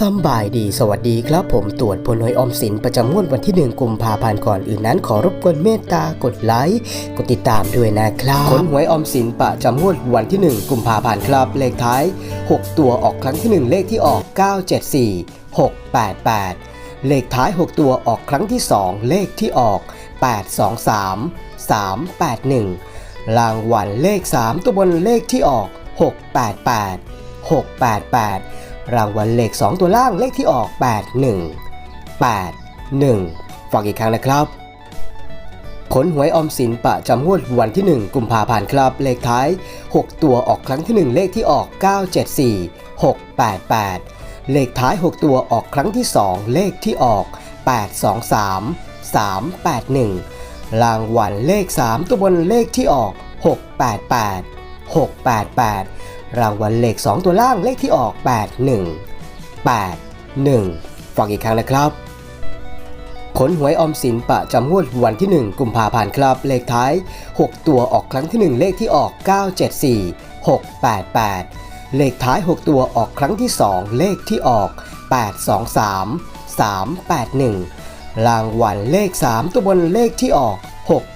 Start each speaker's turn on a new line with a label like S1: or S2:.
S1: สบายดีสวัสดีครับ ผมตรวจผลหวยอมสินประจำงวดวันที่ 1กุมภาพันธ์ก่อนอื่นนั้นขอรบกวนเมตตากดไลค์กดติดตามด้วยนะครับผลหวยออมสินประจำงวดวันที่ 1กุมภาพันธ์ครับ เลขท้าย 6 ตัวออกครั้งที่ 1 เลขที่ออก 974 688 เลขท้าย 6 ตัวออกครั้งที่ 2 เลขที่ออก 823 381 รางวัลเลข 3 ตัวบนเลขที่ออก 688 688 รางวัลเลข 2 ตัวล่างเลขที่ออก 81 81ฝากอีกครั้งนะครับ ผลหวยออมสินประจำงวดวันที่ 1 กุมภาพันธ์ครับ เลขท้าย 6 ตัวออกครั้งที่ 1 เลขที่ออก 974 688 เลขท้าย 6 ตัวออกครั้งที่ 2 เลขที่ออก 823 381 รางวัลเลข 3 ตัวบนเลขที่ออก 688 688 รางวัลเลข 2 ตัวล่างเลขที่ออก 81 81ฝากอีกครั้งนะครับ ผลหวยออมสินประจำงวดวันที่ 1 กุมภาพันธ์ครับ เลขท้าย 6 ตัวออกครั้งที่ 1 เลขที่ออก 974 688 เลขท้าย 6 ตัวออกครั้งที่ 2 เลขที่ออก 823 381 รางวัลเลข 3 ตัวบนเลขที่ออก68